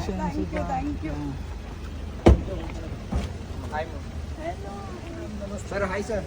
congratulations. Thank you, thank you. Hi. Hello. Sir, hi, sir.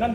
ನಾನು